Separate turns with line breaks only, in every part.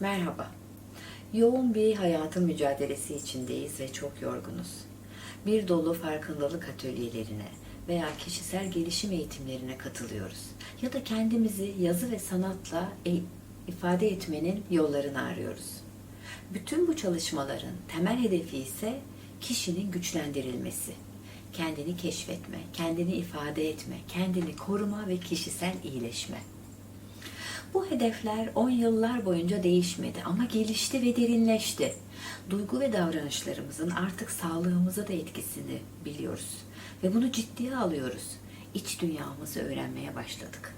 Merhaba. Yoğun bir hayatın mücadelesi içindeyiz ve çok yorgunuz. Bir dolu farkındalık atölyelerine veya kişisel gelişim eğitimlerine katılıyoruz. Ya da kendimizi yazı ve sanatla e- ifade etmenin yollarını arıyoruz. Bütün bu çalışmaların temel hedefi ise kişinin güçlendirilmesi. Kendini keşfetme, kendini ifade etme, kendini koruma ve kişisel iyileşme. Bu hedefler 10 yıllar boyunca değişmedi ama gelişti ve derinleşti. Duygu ve davranışlarımızın artık sağlığımıza da etkisini biliyoruz ve bunu ciddiye alıyoruz. İç dünyamızı öğrenmeye başladık.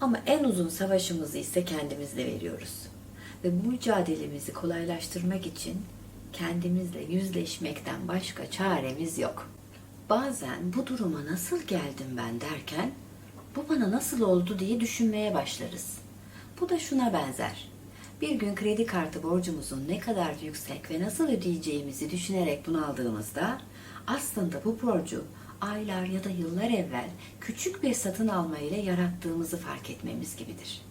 Ama en uzun savaşımızı ise kendimizle veriyoruz. Ve bu mücadelemizi kolaylaştırmak için kendimizle yüzleşmekten başka çaremiz yok. Bazen bu duruma nasıl geldim ben derken bu bana nasıl oldu diye düşünmeye başlarız. Bu da şuna benzer. Bir gün kredi kartı borcumuzun ne kadar yüksek ve nasıl ödeyeceğimizi düşünerek bunaldığımızda aslında bu borcu aylar ya da yıllar evvel küçük bir satın alma ile yarattığımızı fark etmemiz gibidir.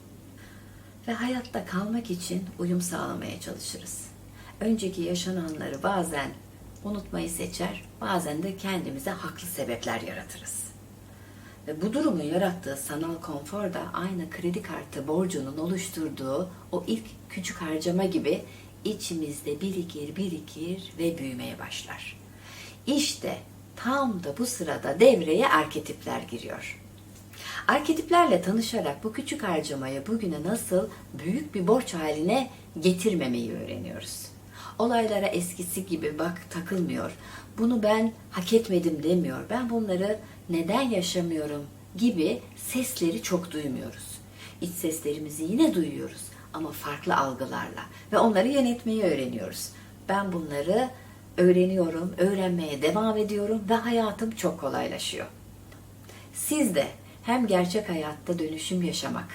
Ve hayatta kalmak için uyum sağlamaya çalışırız. Önceki yaşananları bazen unutmayı seçer, bazen de kendimize haklı sebepler yaratırız. Ve bu durumun yarattığı sanal konfor da aynı kredi kartı borcunun oluşturduğu o ilk küçük harcama gibi içimizde birikir birikir ve büyümeye başlar. İşte tam da bu sırada devreye arketipler giriyor. Arketiplerle tanışarak bu küçük harcamayı bugüne nasıl büyük bir borç haline getirmemeyi öğreniyoruz. Olaylara eskisi gibi bak takılmıyor. Bunu ben hak etmedim demiyor. Ben bunları neden yaşamıyorum gibi sesleri çok duymuyoruz. İç seslerimizi yine duyuyoruz ama farklı algılarla ve onları yönetmeyi öğreniyoruz. Ben bunları öğreniyorum, öğrenmeye devam ediyorum ve hayatım çok kolaylaşıyor. Siz de hem gerçek hayatta dönüşüm yaşamak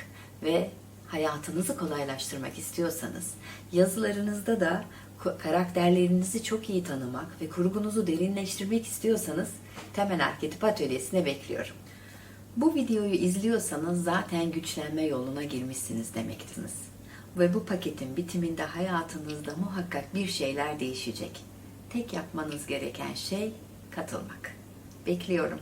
ve hayatınızı kolaylaştırmak istiyorsanız yazılarınızda da karakterlerinizi çok iyi tanımak ve kurgunuzu derinleştirmek istiyorsanız Temel Arketip Atölyesi'ne bekliyorum. Bu videoyu izliyorsanız zaten güçlenme yoluna girmişsiniz demektiniz. Ve bu paketin bitiminde hayatınızda muhakkak bir şeyler değişecek. Tek yapmanız gereken şey katılmak. Bekliyorum.